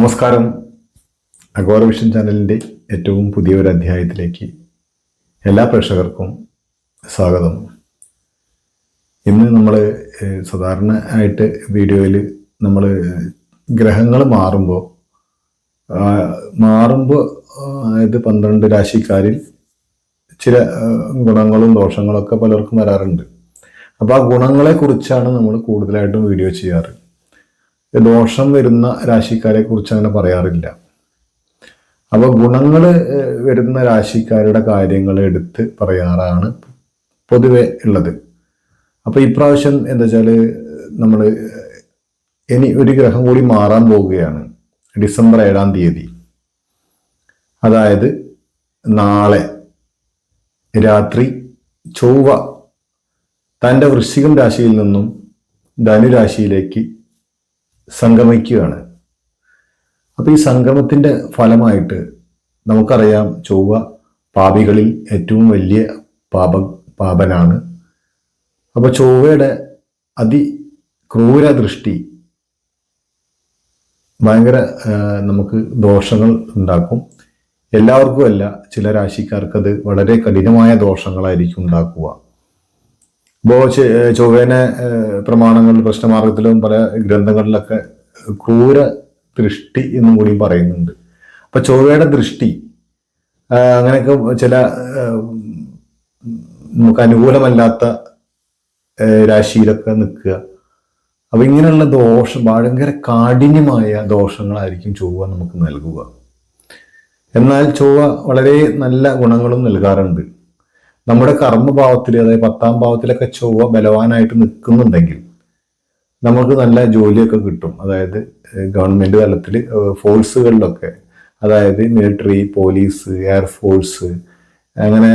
നമസ്കാരം. Agora vision ചാനലിന്റെ ഏറ്റവും പുതിയൊരു അധ്യായത്തിലേക്ക് എല്ലാ പ്രേക്ഷകർക്കും സ്വാഗതം. ഇന്ന് നമ്മൾ സാധാരണ ആയിട്ട് വീഡിയോയിൽ നമ്മൾ ഗ്രഹങ്ങൾ മാറുമ്പോൾ മാറുമ്പോൾ അതായത് പന്ത്രണ്ട് രാശിക്കാരിൽ ചില ഗുണങ്ങളും ദോഷങ്ങളൊക്കെ പലർക്കും വരാറുണ്ട്. അപ്പോൾ ആ ഗുണങ്ങളെക്കുറിച്ചാണ് നമ്മൾ കൂടുതലായിട്ടും വീഡിയോ ചെയ്യാറ്. ദോഷം വരുന്ന രാശിക്കാരെ കുറിച്ച് അങ്ങനെ പറയാറില്ല. അപ്പൊ ഗുണങ്ങൾ വരുന്ന രാശിക്കാരുടെ കാര്യങ്ങൾ എടുത്ത് പറയാറാണ് പൊതുവെ ഉള്ളത്. അപ്പൊ ഇപ്രാവശ്യം എന്താ വെച്ചാൽ നമ്മൾ ഇനി ഒരു ഗ്രഹം കൂടി മാറാൻ പോവുകയാണ്. ഡിസംബർ ഏഴാം തീയതി. അതായത് നാളെ രാത്രി ചൊവ്വ തന്റെ വൃശ്ചികം രാശിയിൽ നിന്നും ധനുരാശിയിലേക്ക് സംഗമിക്കുകയാണ്. അപ്പോൾ ഈ സംഗമത്തിന്റെ ഫലമായിട്ട് നമുക്കറിയാം ചൊവ്വ പാപികളിൽ ഏറ്റവും വലിയ പാപ പാപനാണ്. അപ്പോൾ ചൊവ്വയുടെ അതി ക്രൂര ദൃഷ്ടി ഭയങ്കര നമുക്ക് ദോഷങ്ങൾ ഉണ്ടാക്കും. എല്ലാവർക്കും അല്ല ചില രാശിക്കാർക്കത് വളരെ കഠിനമായ ദോഷങ്ങളായിരിക്കും ഉണ്ടാക്കുക. ഇപ്പോൾ ചൊവ്വേനെ പ്രമാണങ്ങളിൽ പ്രശ്നമാർഗത്തിലും പല ഗ്രന്ഥങ്ങളിലൊക്കെ ക്രൂര ദൃഷ്ടി എന്നും കൂടി പറയുന്നുണ്ട്. അപ്പൊ ചൊവ്വയുടെ ദൃഷ്ടി അങ്ങനെയൊക്കെ ചില നമുക്ക് അനുകൂലമല്ലാത്ത രാശിയിലൊക്കെ നിൽക്കുക. അപ്പൊ ഇങ്ങനെയുള്ള ദോഷം ഭയങ്കര കാഠിന്യമായ ദോഷങ്ങളായിരിക്കും ചൊവ്വ നമുക്ക് നൽകുക. എന്നാൽ ചൊവ്വ വളരെ നല്ല ഗുണങ്ങളും നൽകാറുണ്ട്. നമ്മുടെ കർമ്മഭാവത്തിൽ അതായത് പത്താം ഭാവത്തിലൊക്കെ ചൊവ്വ ബലവാനായിട്ട് നിൽക്കുന്നുണ്ടെങ്കിൽ നമുക്ക് നല്ല ജോലിയൊക്കെ കിട്ടും. അതായത് ഗവൺമെന്റ് തലത്തിൽ ഫോഴ്സുകളിലൊക്കെ. അതായത് മിലിറ്ററി പോലീസ് എയർഫോഴ്സ് അങ്ങനെ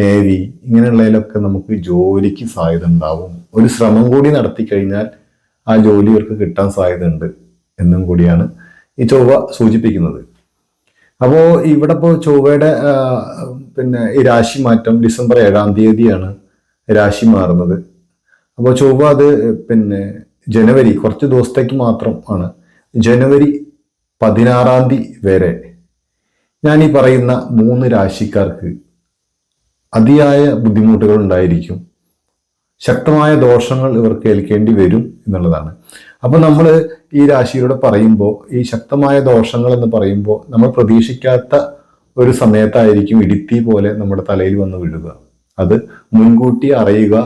നേവി ഇങ്ങനെയുള്ളതിലൊക്കെ നമുക്ക് ജോലിക്ക് സാധ്യത ഉണ്ടാവും. ഒരു ശ്രമം കൂടി നടത്തി കഴിഞ്ഞാൽ ആ ജോലി ഇവർക്ക് കിട്ടാൻ സാധ്യതയുണ്ട് എന്നും കൂടിയാണ് ഈ ചൊവ്വ സൂചിപ്പിക്കുന്നത്. അപ്പോ ഇവിടെ ഇപ്പോൾ ചൊവ്വയുടെ പിന്നെ ഈ രാശി മാറ്റം ഡിസംബർ ഏഴാം തീയതിയാണ് രാശി മാറുന്നത്. അപ്പോൾ ചൊവ്വ അത് പിന്നെ ജനുവരി കുറച്ച് ദിവസത്തേക്ക് മാത്രം ആണ്. ജനുവരി പതിനാറാം തീയതി വരെ ഞാൻ ഈ പറയുന്ന മൂന്ന് രാശിക്കാർക്ക് അതിയായ ബുദ്ധിമുട്ടുകൾ ഉണ്ടായിരിക്കും. ശക്തമായ ദോഷങ്ങൾ ഇവർക്ക് ഏൽക്കേണ്ടി വരും എന്നുള്ളതാണ്. അപ്പോൾ നമ്മൾ ഈ രാശിയിലൂടെ പറയുമ്പോൾ ഈ ശക്തമായ ദോഷങ്ങൾ എന്ന് പറയുമ്പോൾ നമ്മൾ പ്രതീക്ഷിക്കാത്ത ഒരു സമയത്തായിരിക്കും ഇടുത്തി പോലെ നമ്മുടെ തലയിൽ വന്ന് വീഴുക അത് മുൻകൂട്ടി അറിയുക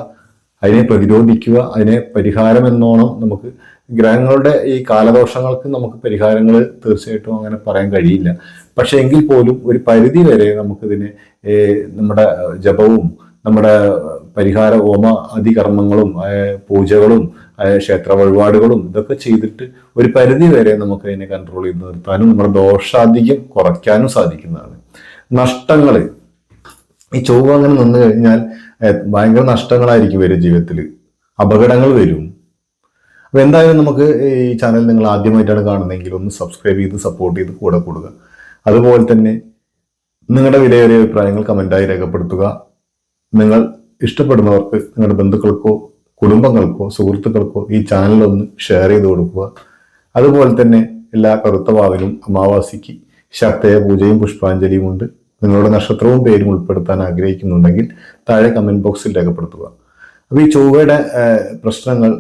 അതിനെ പ്രതിരോധിക്കുക അതിനെ പരിഹാരം എന്നോണം നമുക്ക് ഗ്രഹങ്ങളുടെ ഈ കാലദോഷങ്ങൾക്ക് നമുക്ക് പരിഹാരങ്ങൾ തീർച്ചയായിട്ടും അങ്ങനെ പറയാൻ കഴിയില്ല. പക്ഷേ എങ്കിൽ പോലും ഒരു പരിധി വരെ നമുക്കിതിനെ നമ്മുടെ ജപവും നമ്മുടെ പരിഹാര ഹോമ അതികർമ്മങ്ങളും പൂജകളും ക്ഷേത്ര വഴിപാടുകളും ഇതൊക്കെ ചെയ്തിട്ട് ഒരു പരിധി വരെ നമുക്ക് അതിനെ കൺട്രോൾ ചെയ്ത് നിർത്താനും നമ്മുടെ ദോഷാധികം കുറയ്ക്കാനും സാധിക്കുന്നതാണ്. നഷ്ടങ്ങൾ ഈ ചൊവ്വ അങ്ങനെ നിന്ന് കഴിഞ്ഞാൽ ഭയങ്കര നഷ്ടങ്ങളായിരിക്കും വരും ജീവിതത്തിൽ അപകടങ്ങൾ വരും. അപ്പൊ എന്തായാലും നമുക്ക് ഈ ചാനൽ നിങ്ങൾ ആദ്യമായിട്ടാണ് കാണുന്നതെങ്കിൽ ഒന്ന് സബ്സ്ക്രൈബ് ചെയ്ത് സപ്പോർട്ട് ചെയ്ത് കൂടെ കൂടുക. അതുപോലെ തന്നെ നിങ്ങളുടെ വിലയേറിയ അഭിപ്രായങ്ങൾ കമന്റായി രേഖപ്പെടുത്തുക. നിങ്ങൾ ഇഷ്ടപ്പെടുന്നവർക്ക് നിങ്ങളുടെ ബന്ധുക്കൾക്കോ കുടുംബങ്ങൾക്കോ സുഹൃത്തുക്കൾക്കോ ഈ ചാനൽ ഒന്ന് ഷെയർ ചെയ്ത് കൊടുക്കുക. അതുപോലെ തന്നെ എല്ലാ കറുത്തവാവിനും അമാവാസിക്ക് ശക്തയ പൂജയും പുഷ്പാഞ്ജലിയും ഉണ്ട്. നിങ്ങളുടെ നക്ഷത്രവും പേരും ഉൾപ്പെടുത്താൻ ആഗ്രഹിക്കുന്നുണ്ടെങ്കിൽ താഴെ കമന്റ് ബോക്സിൽ രേഖപ്പെടുത്തുക. അപ്പോൾ ഈ ചൊവ്വയുടെ പ്രശ്നങ്ങൾ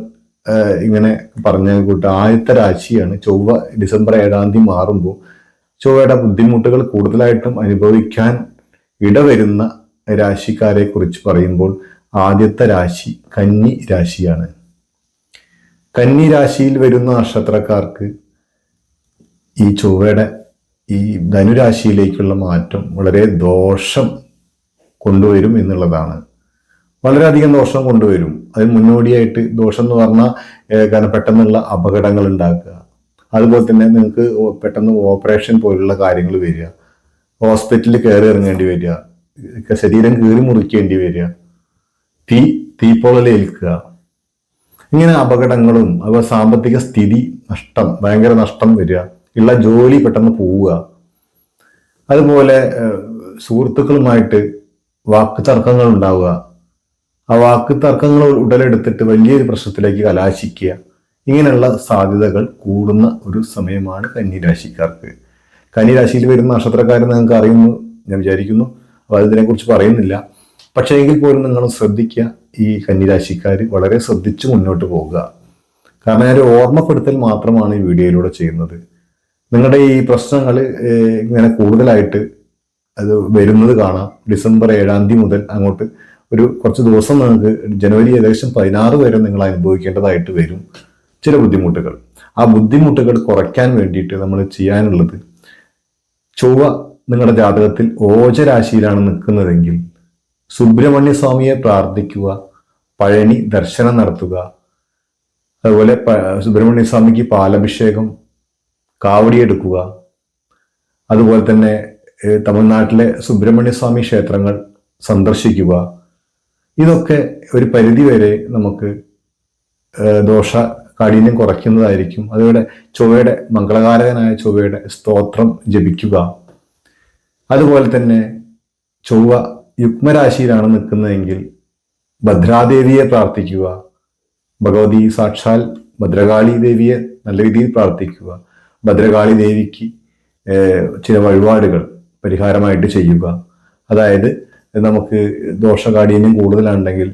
ഇങ്ങനെ പറഞ്ഞ കൂട്ട ആദ്യത്തെ രാശിയാണ് ചൊവ്വ ഡിസംബർ ഏഴാം തീയതി മാറുമ്പോൾ ചൊവ്വയുടെ ബുദ്ധിമുട്ടുകൾ കൂടുതലായിട്ടും അനുഭവിക്കാൻ ഇടവരുന്ന രാശിക്കാരെ കുറിച്ച് പറയുമ്പോൾ ആദ്യത്തെ രാശി കന്നി രാശിയാണ്. കന്നി രാശിയിൽ വരുന്ന നക്ഷത്രക്കാർക്ക് ഈ ചൊവ്വയുടെ ഈ ധനുരാശിയിലേക്കുള്ള മാറ്റം വളരെ ദോഷം കൊണ്ടുവരും എന്നുള്ളതാണ്. വളരെയധികം ദോഷം കൊണ്ടുവരും. അതിന് മുന്നോടിയായിട്ട് ദോഷം എന്ന് പറഞ്ഞാൽ കാരണം പെട്ടെന്നുള്ള അപകടങ്ങൾ ഉണ്ടാക്കുക. അതുപോലെ തന്നെ നിങ്ങൾക്ക് പെട്ടെന്ന് ഓപ്പറേഷൻ പോലുള്ള കാര്യങ്ങൾ വരിക. ഹോസ്പിറ്റലിൽ കയറി ഇറങ്ങേണ്ടി വരിക. ശരീരം കീറി മുറിക്കേണ്ടി വരിക. തീ തീപ്പൊളലേൽക്കുക ഇങ്ങനെ അപകടങ്ങളും അതുപോലെ സാമ്പത്തിക സ്ഥിതി നഷ്ടം ഭയങ്കര നഷ്ടം വരിക. ഉള്ള ജോലി പെട്ടെന്ന് പോവുക. അതുപോലെ സുഹൃത്തുക്കളുമായിട്ട് വാക്ക് തർക്കങ്ങൾ ഉണ്ടാവുക. ആ വാക്ക് തർക്കങ്ങൾ ഉടലെടുത്തിട്ട് വലിയൊരു പ്രശ്നത്തിലേക്ക് കലാശിക്കുക. ഇങ്ങനെയുള്ള സാധ്യതകൾ കൂടുന്ന ഒരു സമയമാണ് കന്നിരാശിക്കാർക്ക്. കന്നിരാശിയിൽ വരുന്ന നക്ഷത്രക്കാരെ നിങ്ങൾക്ക് അറിയുന്നു ഞാൻ വിചാരിക്കുന്നു. അപ്പോൾ അതിനെക്കുറിച്ച് പറയുന്നില്ല. പക്ഷേ എങ്കിൽ പോലും നിങ്ങൾ ശ്രദ്ധിക്കുക. ഈ കന്നിരാശിക്കാർ വളരെ ശ്രദ്ധിച്ച് മുന്നോട്ട് പോകുക കാരണം ഞാൻ ഓർമ്മപ്പെടുത്തൽ മാത്രമാണ് ഈ വീഡിയോയിലൂടെ ചെയ്യുന്നത്. നിങ്ങളുടെ ഈ പ്രശ്നങ്ങൾ ഇങ്ങനെ കൂടുതലായിട്ട് അത് വരുന്നത് കാണാം. ഡിസംബർ ഏഴാം തീയതി മുതൽ അങ്ങോട്ട് ഒരു കുറച്ച് ദിവസം നിങ്ങൾക്ക് ജനുവരി ഏകദേശം പതിനാറ് വരെ നിങ്ങൾ അനുഭവിക്കേണ്ടതായിട്ട് വരും ചില ബുദ്ധിമുട്ടുകൾ. ആ ബുദ്ധിമുട്ടുകൾ കുറയ്ക്കാൻ വേണ്ടിയിട്ട് നമ്മൾ ചെയ്യാനുള്ളത് ചൊവ്വ നിങ്ങളുടെ ജാതകത്തിൽ ഓജരാശിയിലാണ് നിൽക്കുന്നതെങ്കിൽ സുബ്രഹ്മണ്യ സ്വാമിയെ പ്രാർത്ഥിക്കുക പഴനി ദർശനം നടത്തുക. അതുപോലെ സുബ്രഹ്മണ്യ സ്വാമിക്ക് പാലഭിഷേകം കാവടിയെടുക്കുക. അതുപോലെ തന്നെ തമിഴ്നാട്ടിലെ സുബ്രഹ്മണ്യ സ്വാമി ക്ഷേത്രങ്ങൾ സന്ദർശിക്കുക. ഇതൊക്കെ ഒരു പരിധി വരെ നമുക്ക് ദോഷ കാഠിന്യം കുറയ്ക്കുന്നതായിരിക്കും. അതുപോലെ ചൊവ്വയുടെ മംഗളകാരകനായ ചൊവ്വയുടെ സ്തോത്രം ജപിക്കുക. അതുപോലെ തന്നെ ചൊവ്വ യുഗ്മരാശിയിലാണ് നിൽക്കുന്നതെങ്കിൽ ഭദ്രാദേവിയെ പ്രാർത്ഥിക്കുക ഭഗവതി സാക്ഷാൽ ഭദ്രകാളി ദേവിയെ നല്ല രീതിയിൽ പ്രാർത്ഥിക്കുക ഭദ്രകാളി ദേവിക്ക് ചില വഴിപാടുകൾ പരിഹാരമായിട്ട് ചെയ്യുക. അതായത് നമുക്ക് ദോഷകാഠിന്യം കൂടുതലുണ്ടെങ്കിൽ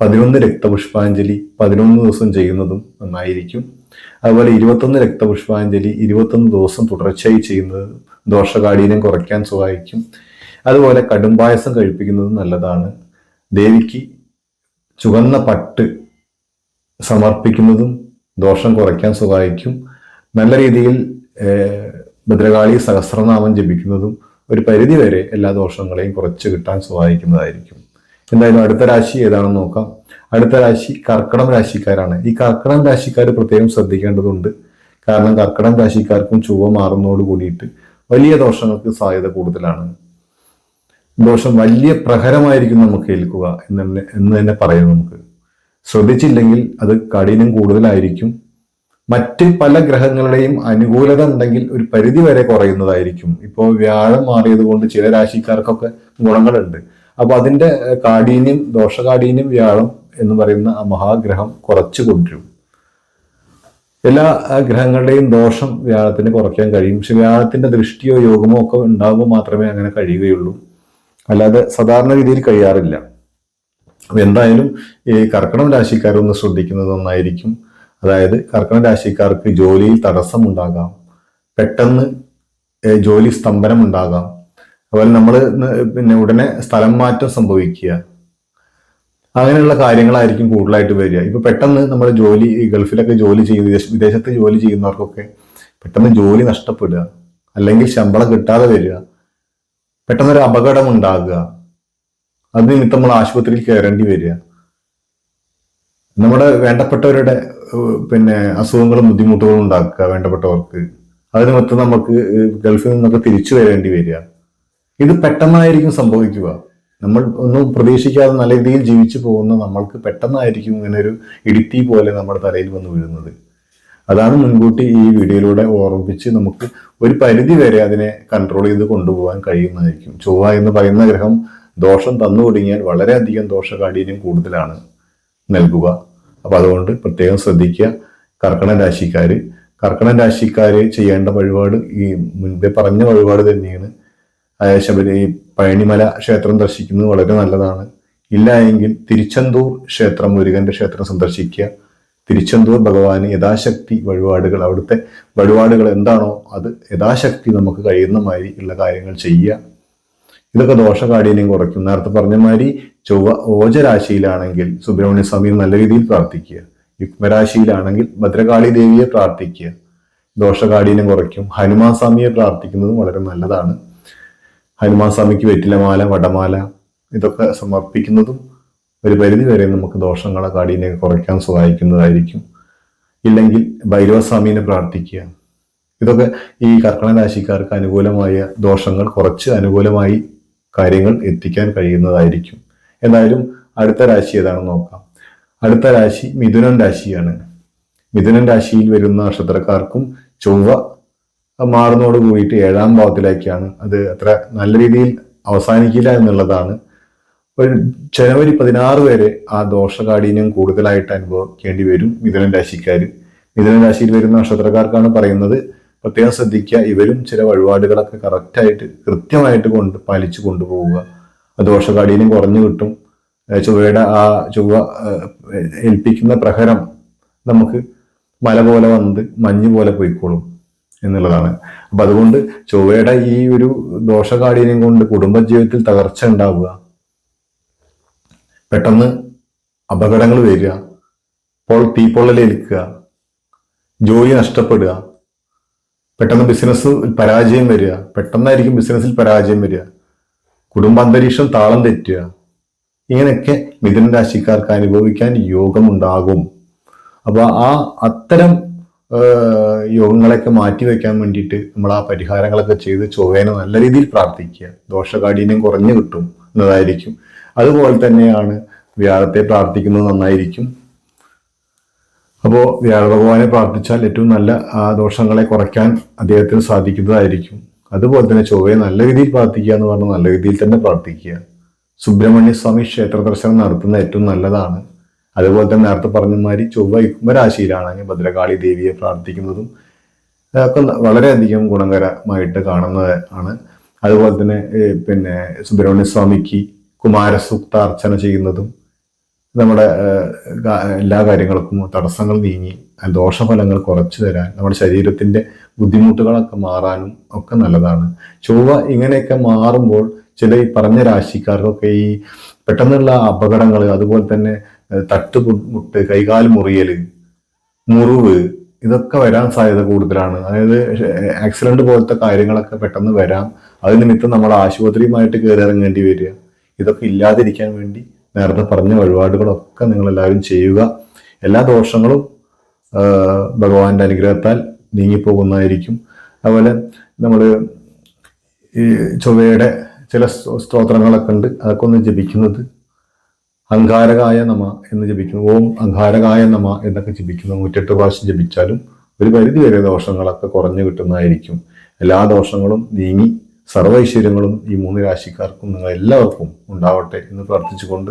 പതിനൊന്ന് രക്തപുഷ്പാഞ്ജലി പതിനൊന്ന് ദിവസം ചെയ്യുന്നതും നന്നായിരിക്കും. അതുപോലെ ഇരുപത്തൊന്ന് രക്തപുഷ്പാഞ്ജലി ഇരുപത്തൊന്ന് ദിവസം തുടർച്ചയായി ചെയ്യുന്നത് ദോഷകാഠിന്യം കുറയ്ക്കാൻ സഹായിക്കും. അതുപോലെ കടുംപായസം കഴിപ്പിക്കുന്നത് നല്ലതാണ്. ദേവിക്ക് ചുവന്ന പട്ട് സമർപ്പിക്കുന്നതും ദോഷം കുറയ്ക്കാൻ സഹായിക്കും. നല്ല രീതിയിൽ ഭദ്രകാളി സഹസ്രനാമം ജപിക്കുന്നതും ഒരു പരിധി വരെ എല്ലാ ദോഷങ്ങളെയും കുറച്ച് കിട്ടാൻ സഹായിക്കുന്നതായിരിക്കും. എന്തായാലും അടുത്ത രാശി ഏതാണെന്ന് നോക്കാം. അടുത്ത രാശി കർക്കടം രാശിക്കാരാണ്. ഈ കർക്കടം രാശിക്കാർ പ്രത്യേകം ശ്രദ്ധിക്കേണ്ടതുണ്ട്. കാരണം കർക്കടം രാശിക്കാർക്കും ചുവ മാറുന്നതോട് കൂടിയിട്ട് വലിയ ദോഷങ്ങൾക്ക് സാധ്യത കൂടുതലാണ്. ദോഷം വലിയ പ്രഹരമായിരിക്കും നമുക്ക് ഏൽക്കുക എന്ന് തന്നെ എന്ന് തന്നെ പറയാം നമുക്ക്. ശ്രദ്ധിച്ചില്ലെങ്കിൽ അത് കഠിനം കൂടുതലായിരിക്കും. മറ്റ് പല ഗ്രഹങ്ങളുടെയും അനുകൂലത ഉണ്ടെങ്കിൽ ഒരു പരിധി വരെ കുറയുന്നതായിരിക്കും. ഇപ്പോൾ വ്യാഴം മാറിയത് കൊണ്ട് ചില രാശിക്കാർക്കൊക്കെ ഗുണങ്ങളുണ്ട്. അപ്പോൾ അതിന്റെ ഏഹ്, കാഠിന്യം ദോഷകാഠിന്യം വ്യാഴം എന്ന് പറയുന്ന മഹാഗ്രഹം കുറച്ചു കൊണ്ടുവരും. എല്ലാ ഗ്രഹങ്ങളുടെയും ദോഷം വ്യാഴത്തിന് കുറയ്ക്കാൻ കഴിയും. പക്ഷെ വ്യാഴത്തിന്റെ ദൃഷ്ടിയോ യോഗമോ ഒക്കെ ഉണ്ടാകുമ്പോൾ മാത്രമേ അങ്ങനെ കഴിയുകയുള്ളൂ. അല്ലാതെ സാധാരണ രീതിയിൽ കഴിയാറില്ല. എന്തായാലും ഈ കർക്കിടം രാശിക്കാരൊന്ന് ശ്രദ്ധിക്കുന്നത് നന്നായിരിക്കും. അതായത് കർക്കിടം രാശിക്കാർക്ക് ജോലിയിൽ തടസ്സമുണ്ടാകാം പെട്ടെന്ന് ജോലി സ്തംഭനം ഉണ്ടാകാം. അതുപോലെ നമ്മൾ പിന്നെ ഉടനെ സ്ഥലം മാറ്റം സംഭവിക്കുക. അങ്ങനെയുള്ള കാര്യങ്ങളായിരിക്കും കൂടുതലായിട്ട് വരിക. ഇപ്പൊ പെട്ടെന്ന് നമ്മൾ ജോലി ഗൾഫിലൊക്കെ ജോലി ചെയ്ത് വിദേശ- വിദേശത്ത് ജോലി ചെയ്യുന്നവർക്കൊക്കെ പെട്ടെന്ന് ജോലി നഷ്ടപ്പെടുക അല്ലെങ്കിൽ ശമ്പളം കിട്ടാതെ വരിക പെട്ടെന്നൊരു അപകടം ഉണ്ടാകുക അത് നിമിത്തം നമ്മൾ ആശുപത്രിയിൽ കയറേണ്ടി വരിക. നമ്മുടെ വേണ്ടപ്പെട്ടവരുടെ പിന്നെ അസുഖങ്ങളും ബുദ്ധിമുട്ടുകളും ഉണ്ടാക്കുക വേണ്ടപ്പെട്ടവർക്ക്. അത് നിമിത്തം നമുക്ക് ഗൾഫിൽ നിന്നൊക്കെ തിരിച്ചു വരേണ്ടി വരിക. ഇത് പെട്ടെന്നായിരിക്കും സംഭവിക്കുക. നമ്മൾ ഒന്നും പ്രതീക്ഷിക്കാതെ നല്ല രീതിയിൽ ജീവിച്ചു പോകുന്ന നമ്മൾക്ക് പെട്ടെന്നായിരിക്കും ഇങ്ങനെ ഒരു ഇടുത്തി പോലെ നമ്മുടെ തലയിൽ വന്ന് വീഴുന്നത്. അതാണ് മുൻകൂട്ടി ഈ വീഡിയോയിലൂടെ ഓർമ്മിപ്പിച്ച് നമുക്ക് ഒരു പരിധി വരെ അതിനെ കൺട്രോൾ ചെയ്ത് കൊണ്ടുപോകാൻ കഴിയുന്നതായിരിക്കും. ചൊവ്വ എന്ന് പറയുന്ന ഗ്രഹം ദോഷം തന്നു തുടങ്ങിയാൽ വളരെയധികം ദോഷകാഠിന്യം കൂടുതലാണ് നൽകുക. അപ്പോൾ അതുകൊണ്ട് പ്രത്യേകം ശ്രദ്ധിക്കുക. കർക്കണ രാശിക്കാർ കർക്കണ രാശിക്കാർ ചെയ്യേണ്ട വഴിപാട് ഈ മുൻപേ പറഞ്ഞ വഴിപാട് തന്നെയാണ്. ശബരി പഴനിമല ക്ഷേത്രം ദർശിക്കുന്നത് വളരെ നല്ലതാണ്. ഇല്ല എങ്കിൽ തിരുച്ചെന്തൂർ ക്ഷേത്രം മുരുകന്റെ ക്ഷേത്രം സന്ദർശിക്കുക. തിരുച്ചെന്തൂർ ഭഗവാന് യഥാശക്തി വഴിപാടുകൾ അവിടുത്തെ വഴിപാടുകൾ എന്താണോ അത് യഥാശക്തി നമുക്ക് കഴിയുന്ന മാതിരി ഉള്ള കാര്യങ്ങൾ ചെയ്യുക. ഇതൊക്കെ ദോഷകാഠിന്യം കുറയ്ക്കും. നേരത്തെ പറഞ്ഞ മാതിരി ചൊവ്വ ഓജരാശിയിലാണെങ്കിൽ സുബ്രഹ്മണ്യ സ്വാമിയെ നല്ല രീതിയിൽ പ്രാർത്ഥിക്കുക. യുഗ്മരാശിയിലാണെങ്കിൽ ഭദ്രകാളി ദേവിയെ പ്രാർത്ഥിക്കുക. ദോഷകാഠിന്യം കുറയ്ക്കും. ഹനുമാൻ സ്വാമിയെ പ്രാർത്ഥിക്കുന്നതും വളരെ നല്ലതാണ്. ഹനുമാൻ സ്വാമിക്ക് വെറ്റിലമാല വടമാല ഇതൊക്കെ സമർപ്പിക്കുന്നതും ഒരു പരിധി വരെ നമുക്ക് ദോഷങ്ങളെ കാടിനെ കുറയ്ക്കാൻ സഹായിക്കുന്നതായിരിക്കും. ഇല്ലെങ്കിൽ ഭൈരവസ്വാമീനെ പ്രാർത്ഥിക്കുക. ഇതൊക്കെ ഈ കർക്കണ രാശിക്കാർക്ക് അനുകൂലമായ ദോഷങ്ങൾ കുറച്ച് അനുകൂലമായി കാര്യങ്ങൾ എത്തിക്കാൻ കഴിയുന്നതായിരിക്കും. എന്തായാലും അടുത്ത രാശി ഏതാണെന്ന് നോക്കാം. അടുത്ത രാശി മിഥുനൻ രാശിയാണ്. മിഥുനൻ രാശിയിൽ വരുന്ന നക്ഷത്രക്കാർക്കും ചൊവ്വ മാറുന്നതോട് കൂടിയിട്ട് ഏഴാം ഭാവത്തിലേക്കാണ് അത് അത്ര നല്ല രീതിയിൽ അവസാനിക്കില്ല എന്നുള്ളതാണ്. ഒരു ജനുവരി പതിനാറ് വരെ ആ ദോഷകാഠിന്യം കൂടുതലായിട്ട് അനുഭവിക്കേണ്ടി വരും മിഥുനൻ രാശിക്കാർ മിഥുന രാശിയിൽ വരുന്ന നക്ഷത്രക്കാർക്കാണ് പറയുന്നത് പ്രത്യേകം ശ്രദ്ധിക്കുക ഇവരും ചില വഴിപാടുകളൊക്കെ കറക്റ്റായിട്ട് കൃത്യമായിട്ട് കൊണ്ട് പാലിച്ചു കൊണ്ടുപോവുക. ആ ദോഷകാഠിന്യം കുറഞ്ഞു കിട്ടും. ചൊവ്വയുടെ ആ ചൊവ്വ ഏൽപ്പിക്കുന്ന പ്രഹരം നമുക്ക് മല പോലെ വന്ന് മഞ്ഞ് പോലെ പോയിക്കോളും. എന്നുള്ളതാണ്. അപ്പൊ അതുകൊണ്ട് ചൊവ്വയുടെ ഈ ഒരു ദോഷകാഠിന്യം കൊണ്ട് കുടുംബജീവിതത്തിൽ തകർച്ച ഉണ്ടാവുക പെട്ടെന്ന് അപകടങ്ങൾ വരിക പൊൾ തീപ്പൊള്ളലേൽക്കുക ജോലി നഷ്ടപ്പെടുക പെട്ടെന്ന് ബിസിനസ് പരാജയം വരിക പെട്ടെന്നായിരിക്കും ബിസിനസ്സിൽ പരാജയം വരിക കുടുംബ അന്തരീക്ഷം താളം തെറ്റുക ഇങ്ങനെയൊക്കെ മിഥുന രാശിക്കാർക്ക് അനുഭവിക്കാൻ യോഗമുണ്ടാകും. അപ്പൊ ആ അത്തരം ആ, മാറ്റി മാറ്റിവെക്കാൻ വേണ്ടിയിട്ട് നമ്മൾ ആ പരിഹാരങ്ങളൊക്കെ ചെയ്ത് ചൊവ്വേനെ നല്ല രീതിയിൽ പ്രാർത്ഥിക്കുക. ദോഷകാഠിന്യം കുറഞ്ഞു കിട്ടും എന്നതായിരിക്കും. അതുപോലെ തന്നെയാണ് വ്യാഴത്തെ പ്രാർത്ഥിക്കുന്നത് നന്നായിരിക്കും. അപ്പോൾ വ്യാഴ ഭഗവാനെ പ്രാർത്ഥിച്ചാൽ ഏറ്റവും നല്ല ആ ദോഷങ്ങളെ കുറയ്ക്കാൻ അദ്ദേഹത്തിന് സാധിക്കുന്നതായിരിക്കും. അതുപോലെ തന്നെ ചൊവ്വയെ നല്ല രീതിയിൽ പ്രാർത്ഥിക്കുക എന്ന് പറഞ്ഞാൽ നല്ല രീതിയിൽ തന്നെ പ്രാർത്ഥിക്കുക. സുബ്രഹ്മണ്യ സ്വാമി ക്ഷേത്ര ദർശനം നടത്തുന്ന ഏറ്റവും നല്ലതാണ്. അതുപോലെ തന്നെ നേരത്തെ പറഞ്ഞ മാതിരി ചൊവ്വ കുംഭരാശിയിലാണെങ്കിൽ ഭദ്രകാളി ദേവിയെ പ്രാർത്ഥിക്കുന്നതും. ഒക്കെ വളരെയധികം ഗുണകരമായിട്ട് കാണുന്നത് ആണ് അതുപോലെ തന്നെ പിന്നെ സുബ്രഹ്മണ്യ സ്വാമിക്ക് കുമാരസൂക്ത അർച്ചന ചെയ്യുന്നതും നമ്മുടെ എല്ലാ കാര്യങ്ങൾക്കും തടസ്സങ്ങൾ നീങ്ങി ദോഷഫലങ്ങൾ കുറച്ചു തരാൻ നമ്മുടെ ശരീരത്തിന്റെ ബുദ്ധിമുട്ടുകളൊക്കെ മാറാനും ഒക്കെ നല്ലതാണ്. ചൊവ്വ ഇങ്ങനെയൊക്കെ മാറുമ്പോൾ ചില ഈ പറഞ്ഞ രാശിക്കാർക്കൊക്കെ ഈ പെട്ടെന്നുള്ള അപകടങ്ങൾ അതുപോലെ തന്നെ തട്ടുമുട്ട് കൈകാൽ മുറിയൽ മുറിവ് ഇതൊക്കെ വരാൻ സാധ്യത കൂടുതലാണ്. അതായത് ആക്സിഡന്റ് പോലത്തെ കാര്യങ്ങളൊക്കെ പെട്ടെന്ന് വരാം. അത് നിമിത്തം നമ്മൾ ആശുപത്രിയുമായിട്ട് കയറി ഇറങ്ങേണ്ടി വരിക. ഇതൊക്കെ ഇല്ലാതിരിക്കാൻ വേണ്ടി നേരത്തെ പറഞ്ഞ വഴിപാടുകളൊക്കെ നിങ്ങൾ എല്ലാവരും ചെയ്യുക. എല്ലാ ദോഷങ്ങളും ഭഗവാന്റെ അനുഗ്രഹത്താൽ നീങ്ങിപ്പോകുന്നതായിരിക്കും. അതുപോലെ നമ്മൾ ഈ ചൊവ്വയുടെ ചില സ്തോ- സ്തോത്രങ്ങളൊക്കെ ഉണ്ട്. അതൊക്കെ ഒന്ന് ജപിക്കുന്നത് അങ്കാരകായ നമ എന്ന് ജപിക്കുന്നു. ഓം അങ്കാരകായ നമ എന്നൊക്കെ ജപിക്കുന്നു. നൂറ്റെട്ട് പ്രാവശ്യം ജപിച്ചാലും ഒരു പരിധി വരെ ദോഷങ്ങളൊക്കെ കുറഞ്ഞു കിട്ടുന്നതായിരിക്കും. എല്ലാ ദോഷങ്ങളും നീങ്ങി സർവ ഐശ്വര്യങ്ങളും ഈ മൂന്ന് രാശിക്കാർക്കും നിങ്ങൾ എല്ലാവർക്കും ഉണ്ടാവട്ടെ എന്ന് പ്രാർത്ഥിച്ചുകൊണ്ട്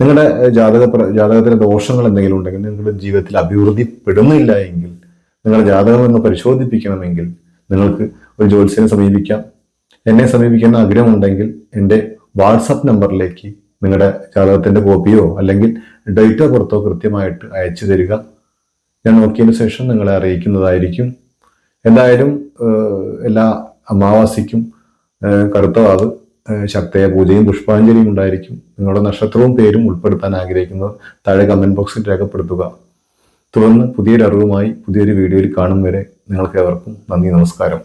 നിങ്ങളുടെ ജാതക ജാതകത്തിലെ ദോഷങ്ങൾ എന്തെങ്കിലും ഉണ്ടെങ്കിൽ നിങ്ങളുടെ ജീവിതത്തിൽ അഭിവൃദ്ധി പെടുന്നില്ല എങ്കിൽ നിങ്ങളുടെ ജാതകം എന്ന് പരിശോധിപ്പിക്കണമെങ്കിൽ നിങ്ങൾക്ക് ഒരു ജ്യോത്സ്യനെ സമീപിക്കാം. എന്നെ സമീപിക്കുന്ന ആഗ്രഹമുണ്ടെങ്കിൽ എന്റെ വാട്സപ്പ് നമ്പറിലേക്ക് നിങ്ങളുടെ ജാതകത്തിന്റെ കോപ്പിയോ അല്ലെങ്കിൽ ഡേറ്റോ പുറത്തോ കൃത്യമായിട്ട് അയച്ചു തരിക. ഞാൻ നോക്കിയതിന് ശേഷം നിങ്ങളെ അറിയിക്കുന്നതായിരിക്കും. എന്തായാലും എല്ലാ അമാവാസിക്കും കറുത്തവാവ് ശക്തയ പൂജയും പുഷ്പാഞ്ജലിയും ഉണ്ടായിരിക്കും. നിങ്ങളുടെ നക്ഷത്രവും പേരും ഉൾപ്പെടുത്താൻ ആഗ്രഹിക്കുന്നത് താഴെ കമന്റ് ബോക്സിൽ രേഖപ്പെടുത്തുക. തുടർന്ന് പുതിയൊരു അറിവുമായി പുതിയൊരു വീഡിയോയിൽ കാണും വരെ നിങ്ങൾക്ക് എവർക്കും നന്ദി നമസ്കാരം.